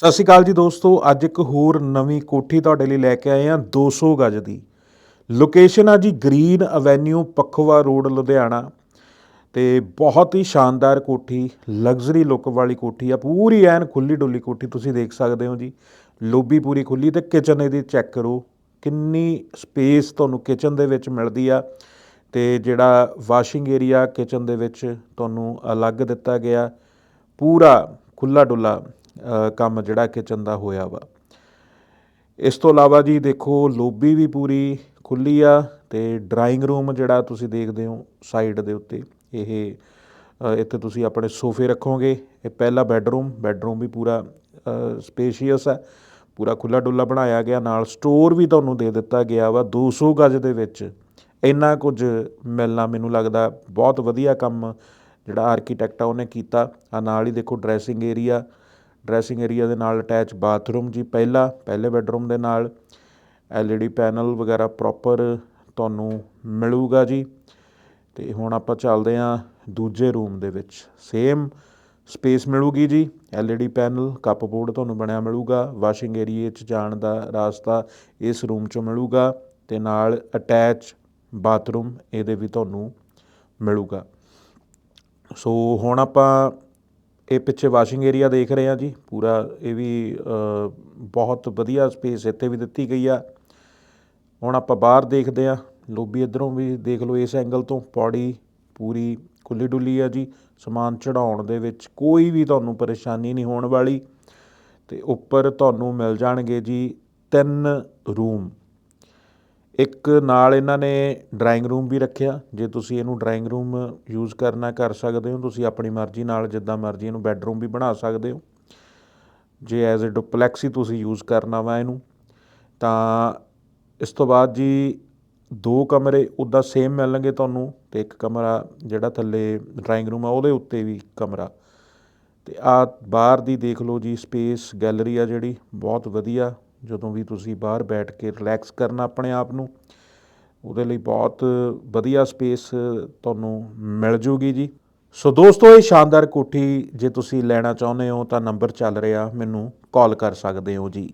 ਸਤਿ ਸ਼੍ਰੀ ਅਕਾਲ ਜੀ ਦੋਸਤੋ, ਅੱਜ ਇੱਕ ਹੋਰ ਨਵੀਂ ਕੋਠੀ ਤੁਹਾਡੇ ਲਈ ਲੈ ਕੇ ਆਏ ਹਾਂ 200 ਗਜ ਦੀ। ਲੋਕੇਸ਼ਨ ਆ ਜੀ ਗ੍ਰੀਨ ਐਵੇਨਿਊ ਪਖਵਾ ਰੋਡ, ਲੁਧਿਆਣਾ। ਤੇ ਬਹੁਤ ਹੀ ਸ਼ਾਨਦਾਰ ਕੋਠੀ ਲਗਜ਼ਰੀ ਲੁੱਕ ਵਾਲੀ ਕੋਠੀ ਆ, ਪੂਰੀ ਐਨ ਖੁੱਲੀ ਡੁੱਲੀ ਕੋਠੀ ਤੁਸੀਂ ਦੇਖ ਸਕਦੇ ਹੋ ਜੀ। ਲੋਬੀ ਪੂਰੀ ਖੁੱਲੀ ਤੇ ਕਿਚਨ ਇਹਦੀ ਚੈੱਕ ਕਰੋ, ਕਿੰਨੀ ਸਪੇਸ ਤੁਹਾਨੂੰ ਕਿਚਨ ਦੇ ਵਿੱਚ ਮਿਲਦੀ ਆ। ਤੇ ਜਿਹੜਾ ਵਾਸ਼ਿੰਗ ਏਰੀਆ ਕਿਚਨ ਦੇ ਵਿੱਚ ਤੁਹਾਨੂੰ ਅਲੱਗ ਦਿੱਤਾ ਗਿਆ, ਪੂਰਾ ਖੁੱਲਾ ਡੁੱਲਾ। ਕੰਮ ਜਿਹੜਾ ਕਿਚਨ ਦਾ ਹੋਇਆ ਵਾ। ਇਸ ਤੋਂ ਇਲਾਵਾ ਜੀ ਦੇਖੋ, ਲੋਬੀ ਵੀ ਪੂਰੀ ਖੁੱਲੀ ਆ ਤੇ ਡਰਾਇੰਗ ਰੂਮ ਜਿਹੜਾ ਤੁਸੀਂ ਦੇਖਦੇ ਹੋ ਸਾਈਡ ਦੇ ਉੱਤੇ, ਇਹ ਇੱਥੇ ਤੁਸੀਂ ਆਪਣੇ ਸੋਫੇ ਰੱਖੋਗੇ। ਇਹ ਪਹਿਲਾ ਬੈੱਡਰੂਮ ਬੈੱਡਰੂਮ ਵੀ ਪੂਰਾ ਸਪੇਸ਼ੀਅਸ ਹੈ ਪੂਰਾ ਖੁੱਲਾ ਡੁੱਲਾ ਬਣਾਇਆ ਗਿਆ। ਨਾਲ ਸਟੋਰ ਵੀ ਤੁਹਾਨੂੰ ਦੇ ਦਿੱਤਾ ਗਿਆ ਵਾ 200 ਗਜ ਦੇ ਵਿੱਚ। ਇੰਨਾ ਕੁਝ ਮਿਲਣਾ ਮੈਨੂੰ ਲੱਗਦਾ ਬਹੁਤ ਵਧੀਆ ਕੰਮ ਜਿਹੜਾ ਆਰਕੀਟੈਕਟ ਆ ਉਹਨੇ ਕੀਤਾ। ਆ ਨਾਲ ਹੀ ਦੇਖੋ ਡਰੈਸਿੰਗ ਏਰੀਆ ਡਰੈਸਿੰਗ ਏਰੀਆ ਦੇ ਨਾਲ ਅਟੈਚ ਬਾਥਰੂਮ ਜੀ ਪਹਿਲਾ, ਪਹਿਲੇ ਬੈਡਰੂਮ ਦੇ ਨਾਲ। ਐਲਈਡੀ ਪੈਨਲ ਵਗੈਰਾ ਪ੍ਰੋਪਰ ਤੁਹਾਨੂੰ ਮਿਲੂਗਾ ਜੀ। ਤੇ ਹੁਣ ਆਪਾਂ ਚੱਲਦੇ ਹਾਂ ਦੂਜੇ ਰੂਮ ਦੇ ਵਿੱਚ। ਸੇਮ ਸਪੇਸ ਮਿਲੂਗੀ ਜੀ, ਐਲਈਡੀ ਪੈਨਲ ਕੱਪਬੋਰਡ ਤੁਹਾਨੂੰ ਬਣਿਆ ਮਿਲੂਗਾ। ਵਾਸ਼ਿੰਗ ਏਰੀਏ 'ਚ ਜਾਣ ਦਾ ਰਾਸਤਾ ਇਸ ਰੂਮ 'ਚੋਂ ਮਿਲੂਗਾ ਤੇ ਨਾਲ ਅਟੈਚ ਬਾਥਰੂਮ ਇਹਦੇ ਵੀ ਤੁਹਾਨੂੰ ਮਿਲੂਗਾ। ਸੋ ਹੁਣ ਆਪਾਂ ਇਹ ਪਿੱਛੇ ਵਾਸ਼ਿੰਗ ਏਰੀਆ ਦੇਖ ਰਹੇ ਆ ਜੀ। ਪੂਰਾ ਇਹ ਵੀ ਬਹੁਤ ਵਧੀਆ ਸਪੇਸ ਇੱਥੇ ਵੀ ਦਿੱਤੀ ਗਈ ਆ। ਹੁਣ ਆਪਾਂ ਬਾਹਰ ਦੇਖਦੇ ਆ ਲੋਬੀ ਇਧਰੋਂ ਵੀ ਦੇਖ ਲਓ ਇਸ ਐਂਗਲ ਤੋਂ। ਪੌੜੀ ਪੂਰੀ ਖੁੱਲੀ ਡੁੱਲੀ ਆ ਜੀ। ਸਮਾਨ ਚੜਾਉਣ ਦੇ ਵਿੱਚ ਕੋਈ ਵੀ ਤੁਹਾਨੂੰ ਪਰੇਸ਼ਾਨੀ ਨਹੀਂ ਹੋਣ ਵਾਲੀ। ਤੇ ਉੱਪਰ ਤੁਹਾਨੂੰ ਮਿਲ ਜਾਣਗੇ ਜੀ ਤਿੰਨ ਰੂਮ। ਇੱਕ ਨਾਲ ਇਹਨਾਂ ਨੇ ਡਰਾਇੰਗ ਰੂਮ ਵੀ ਰੱਖਿਆ। ਜੇ ਤੁਸੀਂ ਇਹਨੂੰ ਡਰਾਇੰਗ ਰੂਮ ਯੂਜ਼ ਕਰਨਾ, ਕਰ ਸਕਦੇ ਹੋ। ਤੁਸੀਂ ਆਪਣੀ ਮਰਜ਼ੀ ਨਾਲ ਜਿੱਦਾਂ ਮਰਜ਼ੀ ਇਹਨੂੰ ਬੈੱਡਰੂਮ ਵੀ ਬਣਾ ਸਕਦੇ ਹੋ। ਜੇ ਐਜ਼ ਅ ਡੁਪਲੈਕਸ ਹੀ ਤੁਸੀਂ ਯੂਜ਼ ਕਰਨਾ ਵਾ ਇਹਨੂੰ, ਤਾਂ ਇਸ ਤੋਂ ਬਾਅਦ ਜੀ ਦੋ ਕਮਰੇ ਉੱਦਾਂ ਸੇਮ ਮਿਲਣਗੇ ਤੁਹਾਨੂੰ ਤੇ ਇੱਕ ਕਮਰਾ ਜਿਹੜਾ ਥੱਲੇ ਡਰਾਇੰਗ ਰੂਮ ਆ, ਉਹਦੇ ਉੱਤੇ ਵੀ ਕਮਰਾ। ਤੇ ਆ ਬਾਹਰ ਦੀ ਦੇਖ ਲਓ ਜੀ ਸਪੇਸ ਗੈਲਰੀ ਆ ਜਿਹੜੀ, ਬਹੁਤ ਵਧੀਆ। ਜਦੋਂ ਵੀ ਤੁਸੀਂ ਬਾਹਰ ਬੈਠ ਕੇ ਰਿਲੈਕਸ ਕਰਨਾ ਆਪਣੇ ਆਪ ਨੂੰ, ਉਹਦੇ ਲਈ ਬਹੁਤ ਵਧੀਆ ਸਪੇਸ ਤੁਹਾਨੂੰ ਮਿਲ ਜੂਗੀ ਜੀ। ਸੋ ਦੋਸਤੋ, ਇਹ ਸ਼ਾਨਦਾਰ ਕੋਠੀ ਜੇ ਤੁਸੀਂ ਲੈਣਾ ਚਾਹੁੰਦੇ ਹੋ ਤਾਂ ਨੰਬਰ ਚੱਲ ਰਿਹਾ, ਮੈਨੂੰ ਕਾਲ ਕਰ ਸਕਦੇ ਹੋ ਜੀ।